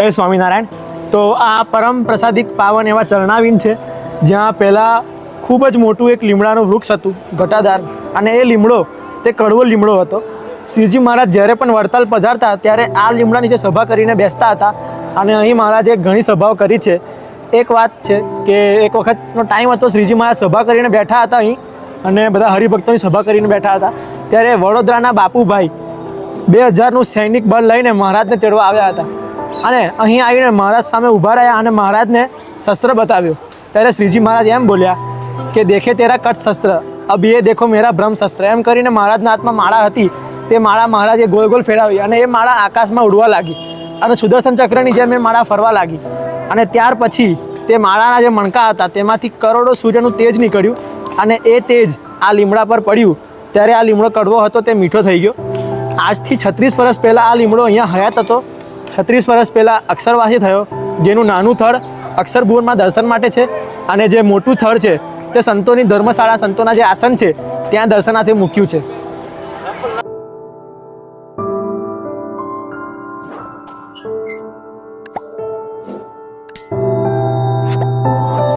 જય સ્વામિનારાયણ. તો આ પરમ પ્રસાદિક પાવન એવા ચરણાવીન છે, જ્યાં પહેલાં ખૂબ જ મોટું એક લીમડાનું વૃક્ષ હતું, ઘટાદાર. અને એ લીમડો, તે કડવો લીમડો હતો. શ્રીજી મહારાજ જ્યારે પણ વડતાલ પધારતા, ત્યારે આ લીમડા નીચે સભા કરીને બેસતા હતા, અને અહીં મહારાજે ઘણી સભાઓ કરી છે. એક વાત છે કે એક વખતનો ટાઈમ હતો, શ્રીજી મહારાજ સભા કરીને બેઠા હતા અહીં, અને બધા હરિભક્તોની સભા કરીને બેઠા હતા. ત્યારે વડોદરાના બાપુભાઈ બે હજારનું સૈનિક બળ લઈને મહારાજને તેડવા આવ્યા હતા. અને અહીં આવીને મહારાજ સામે ઊભા રહ્યા અને મહારાજને શસ્ત્ર બતાવ્યું. ત્યારે શ્રીજી મહારાજ એમ બોલ્યા કે દેખે તેરા કટ શસ્ત્ર. અબ એ દેખો મેરા બ્રહ્મ શસ્ત્ર. એમ કરીને મહારાજના હાથમાં માળા હતી. તે માળા મહારાજે ગોલ ગોલ ફેરાવી અને એ માળા આકાશમાં ઉડવા લાગી અને સુદર્શન ચક્રની જેમ એ માળા ફરવા લાગી. અને ત્યાર પછી તે માળાના જે મણકા હતા તેમાંથી કરોડો સૂર્યનું તેજ નીકળ્યું અને એ તેજ આ લીમડા પર પડ્યું. ત્યારે આ લીમડો કડવો હતો તે મીઠો થઈ ગયો. આજથી છત્રીસ વર્ષ પહેલાં આ લીમડો અહીંયા હયાત હતો. છત્રીસ વર્ષ પહેલાં અક્ષરવાસી થયો, જેનું નાનું થળ અક્ષરભુવનમાં દર્શન માટે છે અને જે મોટું થળ છે, તે સંતોની ધર્મશાળા, સંતોના જે આસન છે, ત્યાં દર્શનાર્થે મૂક્યું છે.